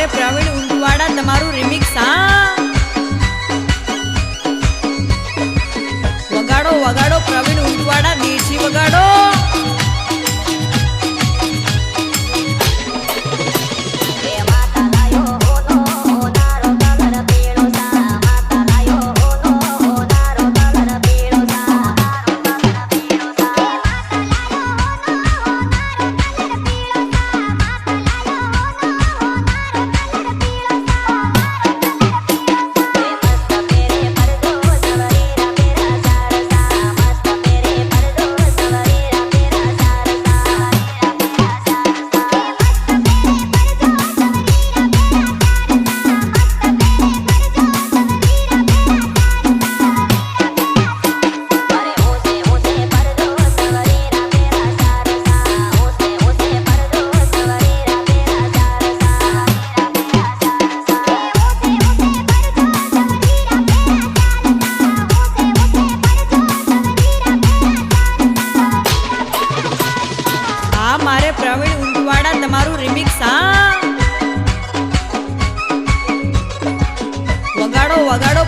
ત્યારે પ્રવીણ ઉંદવાડા તમારું રિમિક્સ હા. વગાડો વગાડો પ્રવીણ ઉંધવાડા હા મારે પ્રવીણ ઉંટવાડા તમારું રિમિક્સ હા. વગાડો વગાડો